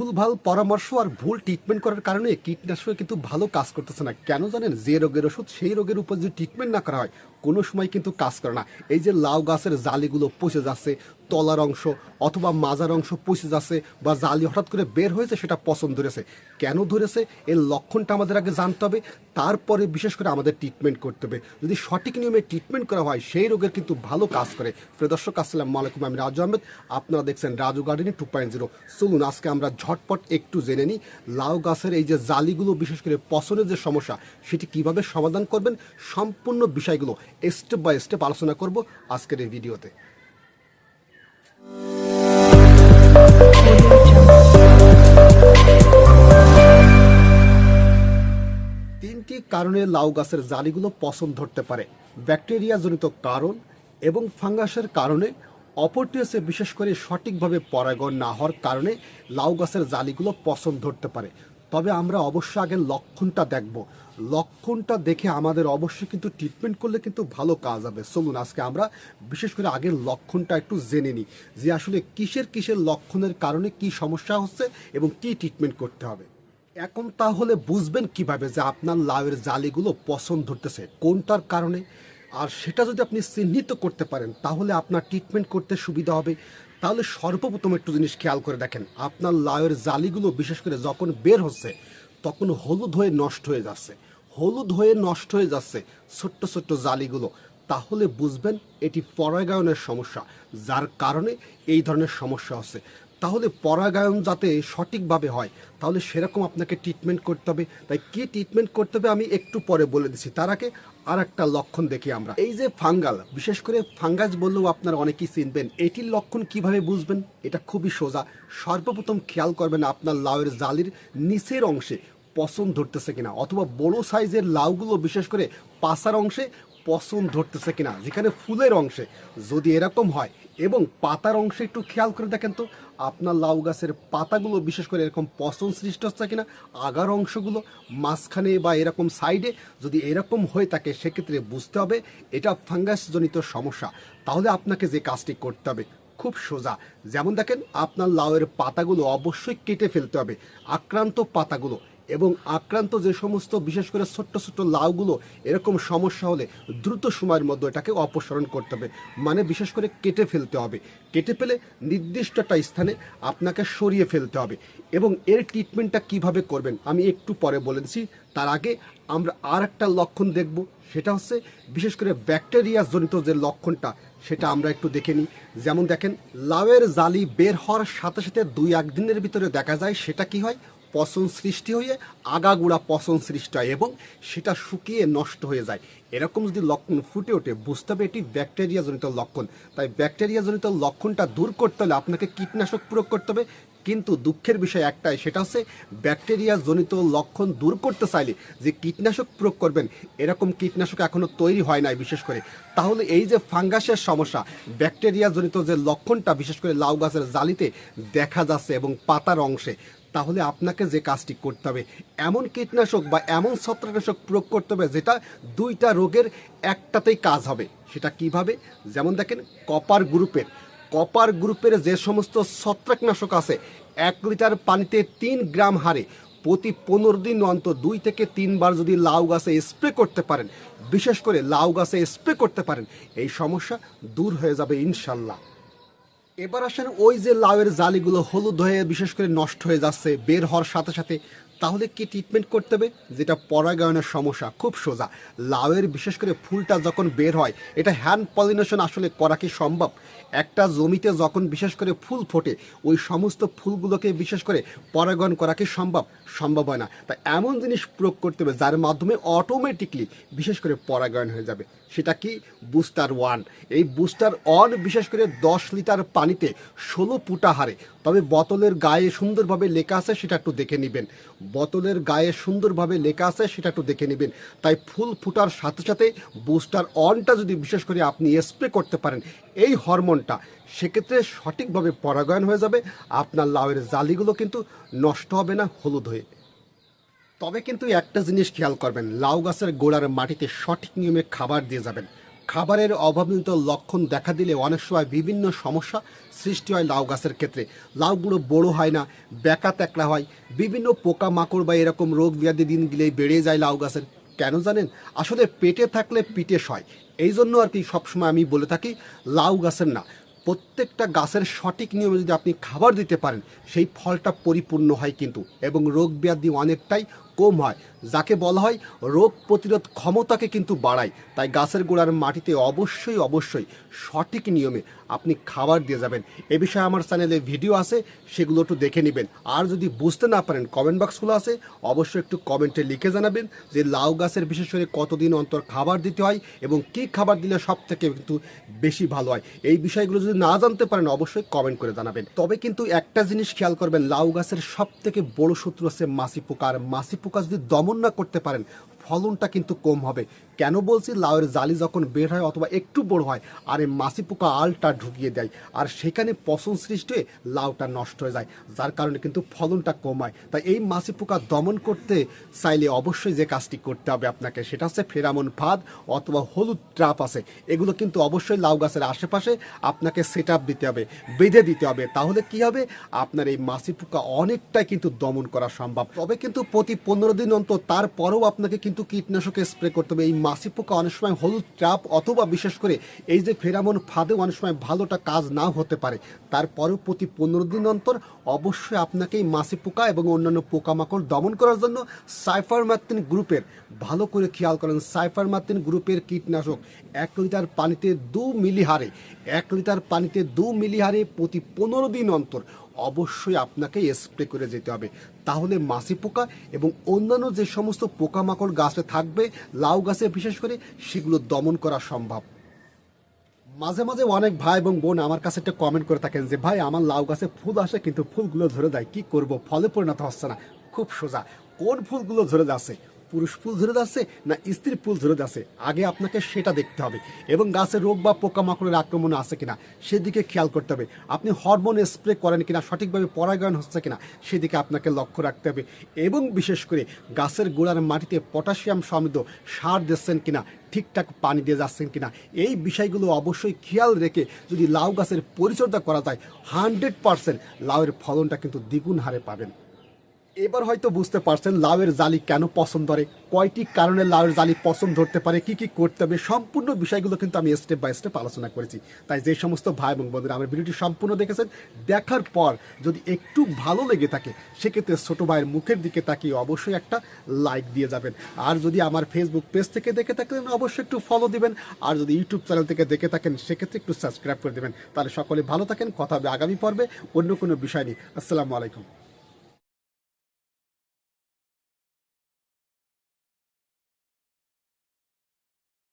ভুলভাল পরামর্শ আর ভুল ট্রিটমেন্ট করার কারণে কীটনাশক কিন্তু ভালো কাজ করতেছে না। কেন জানেন? যে রোগের ওষুধ, সেই রোগের উপর যদি ট্রিটমেন্ট না করা হয়, কোনো সময় কিন্তু কাজ করে না। এই যে লাউ গাছের জালিগুলো পচে যাচ্ছে তলার অংশ অথবা মাজার অংশ পচে যাচ্ছে বা জালি হঠাৎ করে বের হয়েছে সেটা পছন্দ ধরেছে। কেন ধরেছে? এর লক্ষণটা আমাদের আগে জানতে হবে, তারপরে বিশেষ করে আমাদের ট্রিটমেন্ট করতে হবে। যদি সঠিক নিয়মে ট্রিটমেন্ট করা হয়, সেই রোগের কিন্তু ভালো কাজ করে। প্রিয় দর্শক, আসসালামু আলাইকুম, আমি রাজু আহমেদ। আপনারা দেখছেন Raju gardening two point zero. চলুন, আজকে আমরা ঝটপট একটু জেনে নিই লাউ গাছের এই যে জালিগুলো, বিশেষ করে পছন্দের যে সমস্যা, সেটি কীভাবে সমাধান করবেন, সম্পূর্ণ বিষয়গুলো স্টেপ বাই স্টেপ আলোচনা করব আজকের এই ভিডিওতে। কারণে লাউ গাছের জালিগুলো পছন্দ ধরতে পারে। ব্যাকটেরিয়াজনিত কারণ এবং ফাঙ্গাসের কারণে অপরটি হচ্ছে বিশেষ করে সঠিকভাবে পরাগণ না হওয়ার কারণে লাউ গাছের জালিগুলো পছন্দ ধরতে পারে। তবে আমরা অবশ্যই আগে লক্ষণটা দেখব। লক্ষণটা দেখে আমাদের অবশ্যই কিন্তু ট্রিটমেন্ট করলে কিন্তু ভালো কাজ হবে। চলুন, আজকে আমরা বিশেষ করে আগের লক্ষণটা একটু জেনে নিই যে আসলে কিসের কিসের লক্ষণের কারণে কি সমস্যা হচ্ছে এবং কি ট্রিটমেন্ট করতে হবে। এখন তাহলে বুঝবেন কীভাবে যে আপনার লাউয়ের জালিগুলো পছন্দ ধরতেছে কোনটার কারণে? আর সেটা যদি আপনি চিহ্নিত করতে পারেন, তাহলে আপনার ট্রিটমেন্ট করতে সুবিধা হবে। তাহলে সর্বপ্রথম একটু জিনিস খেয়াল করে দেখেন, আপনার লাউয়ের জালিগুলো বিশেষ করে যখন বের হচ্ছে, তখন হলুদ হয়ে নষ্ট হয়ে যাচ্ছে। হলুদ হয়ে নষ্ট হয়ে যাচ্ছে ছোট্ট ছোট্ট জালিগুলো। তাহলে বুঝবেন এটি পরাগায়নের সমস্যা, যার কারণে এই ধরনের সমস্যা হচ্ছে। তাহলে পরাগায়ন যাতে সঠিকভাবে হয়, তাহলে সেরকম আপনাকে ট্রিটমেন্ট করতে হবে। তাই কি ট্রিটমেন্ট করতে হবে আমি একটু পরে বলে দিচ্ছি। তার আগে আর একটা লক্ষণ দেখি আমরা। এই যে ফাঙ্গাল, বিশেষ করে ফাঙ্গাস বললেও আপনারা অনেকেই চিনবেন। এটির লক্ষণ কীভাবে বুঝবেন? এটা খুবই সোজা। সর্বপ্রথম খেয়াল করবেন আপনার লাউয়ের জালির নিচের অংশে পছন্দ ধরতেছে কিনা, অথবা বড় সাইজের লাউগুলো বিশেষ করে পাশার অংশে পছন্দ ধরতেছে কিনা, যেখানে ফুলের অংশে যদি এরকম হয় এবং পাতার অংশে একটু খেয়াল করে দেখেন তো, আপনার লাউ গাছের পাতাগুলো বিশেষ করে এরকম পছন্দ সৃষ্টি হচ্ছে কিনা, আগার অংশগুলো মাঝখানে বা এরকম সাইডে যদি এরকম হয়ে থাকে, সেক্ষেত্রে বুঝতে হবে এটা ফাঙ্গাসজনিত সমস্যা। তাহলে আপনাকে যে কাজটি করতে হবে, খুব সোজা। যেমন দেখেন, আপনার লাউয়ের পাতাগুলো অবশ্যই কেটে ফেলতে হবে। আক্রান্ত পাতাগুলো এবং আক্রান্ত যে সমস্ত, বিশেষ করে ছোট্ট ছোট্ট লাউগুলো, এরকম সমস্যা হলে দ্রুত সময়ের মধ্যে এটাকে অপসারণ করতে হবে। মানে বিশেষ করে কেটে ফেলতে হবে। কেটে ফেলে নির্দিষ্ট একটা স্থানে আপনাকে সরিয়ে ফেলতে হবে এবং এর ট্রিটমেন্টটা কীভাবে করবেন আমি একটু পরে বলে দিচ্ছি। তার আগে আমরা আর একটা লক্ষণ দেখব, সেটা হচ্ছে বিশেষ করে ব্যাকটেরিয়া জনিত যে লক্ষণটা, সেটা আমরা একটু দেখে নিই। যেমন দেখেন, লাউয়ের জালি বের হওয়ার সাথে সাথে দুই একদিনের ভিতরে দেখা যায় সেটা কি হয়? পচন সৃষ্টি হয়ে আগাগুড়া পচন সৃষ্টি হয় এবং সেটা শুকিয়ে নষ্ট হয়ে যায়। এরকম যদি লক্ষণ ফুটে ওঠে, বুঝতে হবে এটি ব্যাকটেরিয়া জনিত লক্ষণ। তাই ব্যাকটেরিয়া জনিত লক্ষণটা দূর করতে হলে আপনাকে কীটনাশক প্রয়োগ করতে হবে। কিন্তু দুঃখের বিষয় একটাই, সেটা হচ্ছে ব্যাকটেরিয়া জনিত লক্ষণ দূর করতে চাইলে যে কীটনাশক প্রয়োগ করবেন, এরকম কীটনাশক এখনও তৈরি হয় নাই বিশেষ করে। তাহলে এই যে ফাঙ্গাসের সমস্যা ব্যাকটেরিয়া জনিত যে লক্ষণটা, বিশেষ করে লাউ গাছের জালিতে দেখা যাচ্ছে এবং পাতার অংশে তাহলে আপনাকে যে কাজটি করতে হবে, এমন কীটনাশক বা এমন ছত্রাকনাশক প্রয়োগ করতে হবে যেটা দুইটা রোগের একটাতেই কাজ হবে। সেটা কীভাবে? যেমন দেখেন, কপার গ্রুপের। কপার গ্রুপের যে সমস্ত ছত্রাকনাশক আছে, এক লিটার পানিতে তিন গ্রাম হারে প্রতি পনেরো দিন অন্তর দুই থেকে তিনবার যদি লাউ গাছে স্প্রে করতে পারেন, বিশেষ করে লাউ গাছে স্প্রে করতে পারেন, এই সমস্যা দূর হয়ে যাবে ইনশাল্লাহ। এবার আসেন ওই যে লাউয়ের জালিগুলো হলুদ হয়ে বিশেষ করে নষ্ট হয়ে যাচ্ছে, বের হওয়ার সাথে সাথে তাহলে কি ট্রিটমেন্ট করতে হবে? যেটা পরাগায়নের সমস্যা, খুব সোজা। লাউয়ের বিশেষ করে ফুলটা যখন বের হয়, এটা হ্যান্ড পলিনেশন আসলে করা কি সম্ভব? একটা জমিতে যখন বিশেষ করে ফুল ফোটে, ওই সমস্ত ফুলগুলোকে বিশেষ করে পরাগায়ন করা কি সম্ভব? সম্ভব হয় না। তা এমন জিনিস প্রয়োগ করতে হবে, যার মাধ্যমে অটোমেটিকলি বিশেষ করে পরাগায়ন হয়ে যাবে। সেটা কি? বুস্টার ওয়ান এই বুস্টার ওয়ান বিশেষ করে দশ লিটার পানিতে ষোলো ফুটা হারে। তবে বোতলের গায়ে সুন্দরভাবে লেখা আছে, সেটা একটু দেখে নেবেন। বোতলের গায়ে সুন্দরভাবে লেখা আছে, সেটা একটু দেখে নেবেন। তাই ফুল ফুটার সাথে সাথে বুস্টার অনটা যদি বিশেষ করে আপনি স্প্রে করতে পারেন, এই হরমোনটা সেক্ষেত্রে সঠিকভাবে পরাগায়ন হয়ে যাবে, আপনার লাউয়ের জালিগুলো কিন্তু নষ্ট হবে না হলুদ হয়ে। তবে কিন্তু একটা জিনিস খেয়াল করবেন, লাউ গাছের গোড়ার মাটিতে সঠিক নিয়মে খাবার দিয়ে যাবেন। খাবারের অভাবজনিত লক্ষণ দেখা দিলে অনেক সময় বিভিন্ন সমস্যা সৃষ্টি হয় লাউ গাছের ক্ষেত্রে। লাউগুলো বড় হয় না, বেকা তেকড়া হয়। বিভিন্ন পোকামাকড় বা এরকম রোগ ব্যাধি দিন গেলেই বেড়ে যায় লাউ গাছের। কেন জানেন? আসলে পেটে থাকলে পিটে সয়। এই জন্য আর কি সবসময় আমি বলে থাকি, লাউ গাছের না। প্রত্যেকটা গাছের সঠিক নিয়মে যদি আপনি খাবার দিতে পারেন, সেই ফলটা পরিপূর্ণ হয় কিন্তু। এবং রোগ ব্যাধি অনেকটাই কম হয়। যাকে বলা হয় রোগ প্রতিরোধ ক্ষমতাকে কিন্তু বাড়ায়। তাই গাছের গোড়ার মাটিতে অবশ্যই অবশ্যই সঠিক নিয়মে আপনি খাবার দিয়ে যাবেন। এ বিষয়ে আমার চ্যানেলে ভিডিও আছে, সেগুলো একটু দেখে নেবেন। আর যদি বুঝতে না পারেন কমেন্ট বক্সগুলো আছে। অবশ্যই একটু কমেন্টে লিখে জানাবেন যে লাউ গাছের বিশেষ করে কতদিন অন্তর খাবার দিতে হয় এবং কী খাবার দিলে সব থেকে কিন্তু বেশি ভালো হয়। এই বিষয়গুলো যদি না জানতে পারেন, অবশ্যই কমেন্ট করে জানাবেন। তবে কিন্তু একটা জিনিস খেয়াল করবেন, লাউ গাছের সব থেকে বড় শত্রু হচ্ছে মাছি পোকা আর মাছি পোকা যদি দমন না করতে পারেন ফলনটা কিন্তু কম হবে। কেন বলছি? লাউয়ের জালি যখন বের হয় অথবা একটু বড় হয়, আর এই মাছি পোকা আলটা ঢুকিয়ে দেয়। আর সেখানে পচন সৃষ্টি হয়ে লাউটা নষ্ট হয়ে যায়, যার কারণে কিন্তু ফলনটা কম হয়। তাই এই মাছি পোকা দমন করতে চাইলে অবশ্যই যে কাজটি করতে হবে আপনাকে, সেটা হচ্ছে ফেরামন ফাঁদ অথবা হলুদ ট্রাপ আছে। এগুলো কিন্তু অবশ্যই লাউ গাছের আশেপাশে আপনাকে সেট দিতে হবে, বেঁধে দিতে হবে। তাহলে কি হবে? আপনার এই মাছি পোকা অনেকটাই কিন্তু দমন করা সম্ভব। তবে কিন্তু প্রতি পনেরো দিন অন্তর তারপরেও আপনাকে কিন্তু কীটনাশকে স্প্রে করতে হবে। এই মাছি পোকা অনেক সময় হলুদ ট্রাপ অথবা বিশেষ করে এই যে ফেরামন ফাঁদে অনেক সময় ভালোটা কাজ নাও হতে পারে। তারপরেও প্রতি পনেরো দিন অন্তর অবশ্যই আপনাকে এই মাছি পোকা এবং অন্যান্য পোকামাকড় দমন করার জন্য সাইফার মার্তিন গ্রুপের, ভালো করে খেয়াল করেন সাইফার মার্তিন গ্রুপের কীটনাশক এক লিটার পানিতে দু মিলি হারে এক লিটার পানিতে দু মিলি হারে প্রতি পনেরো দিন অন্তর অবশ্যই আপনাকে স্প্রে করে যেতে হবে। তাহলে মাছি পোকা এবং অন্যান্য যে সমস্ত পোকামাকড় গাছে থাকবে, লাউ গাছে বিশেষ করে, সেগুলো দমন করা সম্ভব। মাঝে মাঝে অনেক ভাই এবং বোন আমার কাছে একটা কমেন্ট করে থাকেন যে, ভাই, আমার লাউ গাছে ফুল আসে কিন্তু ফুলগুলো ধরে যায়, কি করব? ফলে পরিণত হচ্ছে না। খুব সোজা। কোন ফুলগুলো ধরে যাচ্ছে? পুরুষ ফুল ধরে যাচ্ছে না স্ত্রী ফুল ধরে যাচ্ছে আগে আপনাকে সেটা দেখতে হবে। এবং গাছে রোগ বা পোকামাকড়ের আক্রমণ আছে কিনা, সেদিকে খেয়াল করতে হবে। আপনি হরমোন স্প্রে করেন কিনা, সঠিকভাবে পরাগায়ন হচ্ছে কিনা, সেদিকে আপনাকে লক্ষ্য রাখতে হবে। এবং বিশেষ করে গাছের গোড়ার মাটিতে পটাশিয়াম সমৃদ্ধ সার দিচ্ছেন কিনা, ঠিকঠাক পানি দিয়ে যাচ্ছেন কিনা, এই বিষয়গুলো অবশ্যই খেয়াল রেখে যদি লাউ গাছের পরিচর্যা করা যায় হান্ড্রেড পারসেন্ট লাউয়ের ফলনটা কিন্তু দ্বিগুণ হারে পাবেন। এবার হয়তো বুঝতে পারছেন লাউয়ের জালি কেন পছন্দ করে, কয়টি কারণে লাউয়ের জালি পছন্দ ধরতে পারে, কি কি করতে হবে, সম্পূর্ণ বিষয়গুলো কিন্তু আমি স্টেপ বাই স্টেপ আলোচনা করেছি। তাই যে সমস্ত ভাই এবং বন্ধুরা আমার ভিডিওটি সম্পূর্ণ দেখেছেন, দেখার পর যদি একটু ভালো লেগে থাকে, সেক্ষেত্রে ছোটো ভাইয়ের মুখের দিকে তাকিয়ে অবশ্যই একটা লাইক দিয়ে যাবেন। আর যদি আমার ফেসবুক পেজ থেকে দেখে থাকেন, অবশ্যই একটু ফলো দিবেন। আর যদি ইউটিউব চ্যানেল থেকে দেখে থাকেন, সেক্ষেত্রে একটু সাবস্ক্রাইব করে দেবেন। তাহলে সকলে ভালো থাকেন, কথা হবে আগামী পর্বে অন্য কোনো বিষয় নেই আসসালামু আলাইকুম।